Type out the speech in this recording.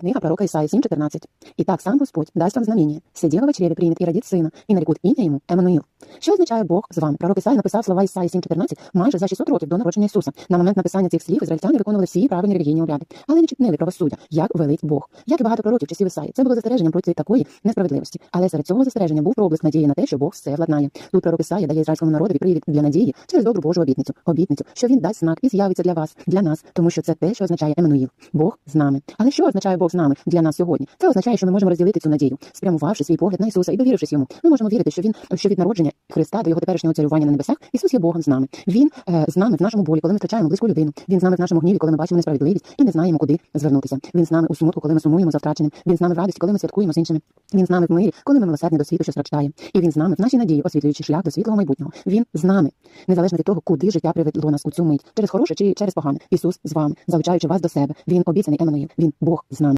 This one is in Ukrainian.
Книга пророка Исаии 7.14. «Итак, сам Господь даст вам знамение. Сиділа в чреве примет и родит сына, и нарекут имя ему Еммануїл». Що означає Бог з вами? Пророк Ісаї написав слова Ісаї 7.14 майже за 600 років до народження Ісуса. На момент написання цих слів ізраїльтяни виконували всі правильні релігійні обряди, але не чинили правосуддя, як велить Бог. Як і багато пророків часів Ісаї, це було застереженням проти такої несправедливості. Але серед цього застереження був проблиск надії на те, що Бог все владнає. Тут пророк Ісаї дає ізраїльському народові привід для надії через добру Божу обітницю, обітницю, що він дасть знак і з'явиться для вас, для нас, тому що це те, що означає Еммануїл. Бог з нами. Але що означає Бог з нами для нас сьогодні? Це означає, що ми можемо розділити цю надію, спрямувавши свій погляд на Ісуса і довірившись йому. Ми можемо вірити, що він що від народження Христа до його теперішнього царювання на небесах Ісус є Богом з нами. Він е, з нами в нашому болі, коли ми втрачаємо близьку людину. Він з нами в нашому гніві, коли ми бачимо несправедливість і не знаємо, куди звернутися. Він з нами у смутку, коли ми сумуємо за втраченим. Він з нами в радості, коли ми святкуємо з іншими. Він з нами в мирі, коли ми милосердні до світу, що страждає. І він з нами в нашій надії, освітлюючи шлях до світлого майбутнього. Він з нами, незалежно від того, куди життя приведло нас у цю мить, через хороше чи через погане. Ісус з вами, залучаючи вас до себе. Він обіцяний Еммануїл. Він Бог з нами.